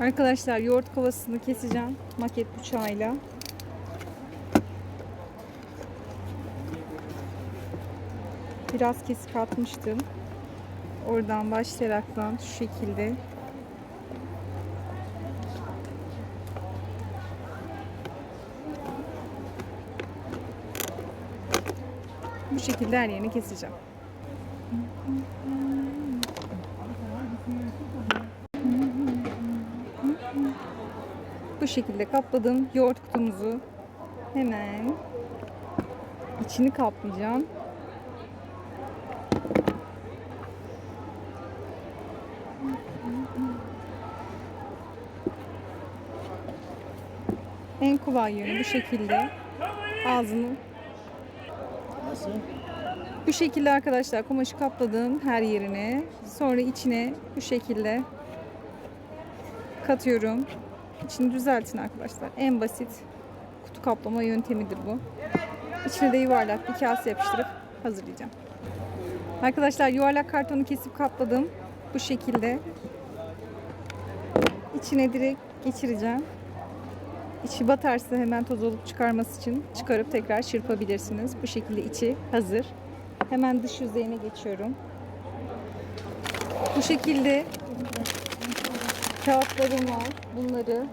Arkadaşlar yoğurt kovasını keseceğim maket bıçağıyla. Biraz kesik atmıştım. Oradan başlayaraktan şu şekilde bu şekilde her yerini keseceğim. Bu şekilde kapladım yoğurt kutumuzu. Hemen içini kaplayacağım. En kolay yönü bu şekilde ağzını Nasıl? bu şekilde arkadaşlar kumaşı kapladım her yerine. Sonra içine bu şekilde katıyorum. İçini düzeltin arkadaşlar. En basit kutu kaplama yöntemidir bu. İçine de yuvarlak bir kase yapıştırıp hazırlayacağım. Arkadaşlar yuvarlak kartonu kesip kapladım. Bu şekilde. İçine direkt geçireceğim. İçi batarsa hemen toz olup çıkarması için çıkarıp tekrar çırpabilirsiniz. Bu şekilde içi hazır. Hemen dış yüzeyine geçiyorum. Bu şekilde kağıtlarım var. Bunları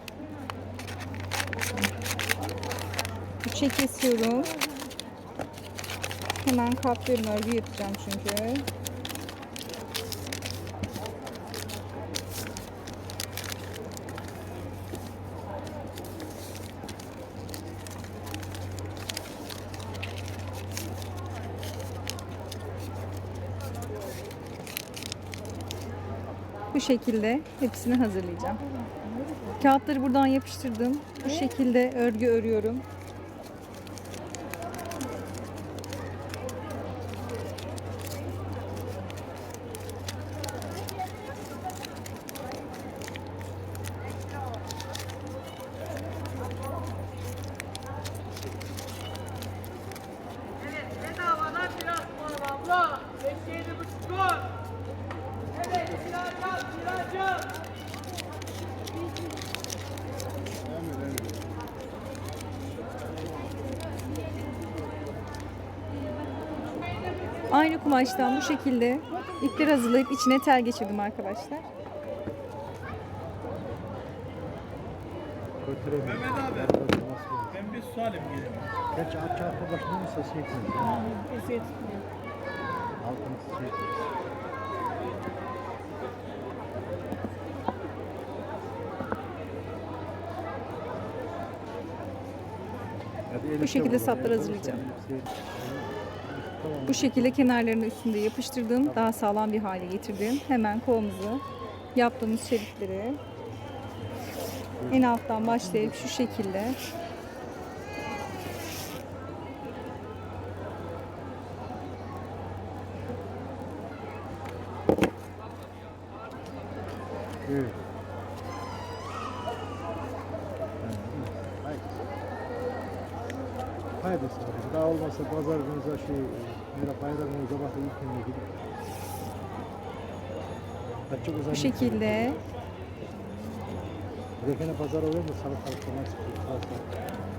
üçe kesiyorum. Hemen katlıyorum. Örgü yapacağım çünkü. Bu şekilde hepsini hazırlayacağım. Kağıtları buradan yapıştırdım. Bu şekilde örgü örüyorum. Aynı kumaştan bu şekilde ipleri hazırlayıp içine tel geçirdim arkadaşlar. Mehmet abi. Ben bir su alayım gelin. Gerçi at çarpı başında mı ses yetmez. Eziyet. Altını ses yetmez. Hadi elbise şekilde Elbise- hazırlayacağım. Bu şekilde kenarlarını üstünde yapıştırdım. Daha sağlam bir hale getirdim. Hemen kolumuzu yaptığımız şeritleri en alttan başlayıp şu şekilde Evet. Haydi. Sana. Daha olmasa pazar günü şey, bu şekilde Defene pazar oluyor mu? Salata,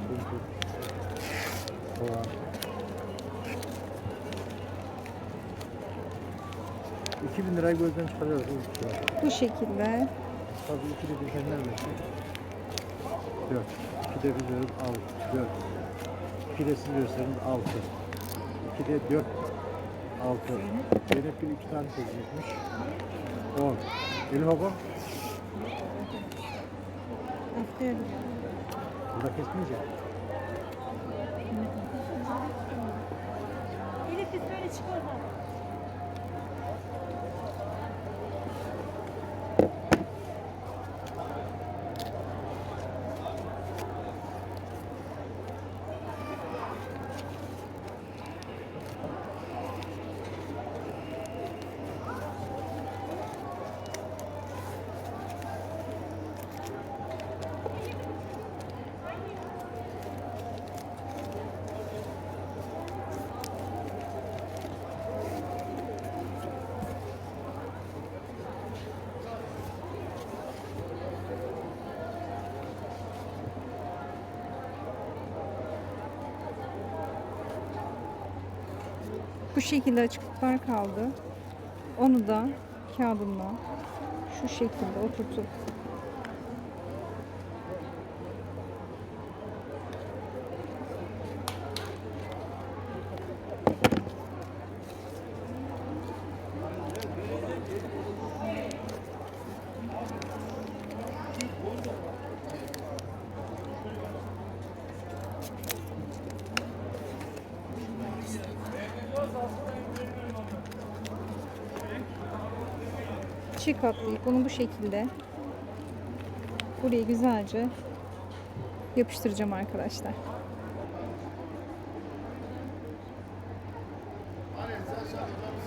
bulgur, soğan. İki bin lirayı gözden çıkarıyoruz. bu şekilde Tabii iki de defenler versin. Dört. İki de biz veririz altı. Dört. İki de siz verirseniz altı. İki de dört. Altı. Zeynep bir iki tane seçecekmiş. On. Elif baba. Burada kesmeyecek. Elif biz böyle çıkıyoruz Bu şekilde açıklıklar kaldı. Onu da kağıdımla şu şekilde oturtup Çiğ katlayıp bunu bu şekilde buraya güzelce yapıştıracağım arkadaşlar. Aleyhisselam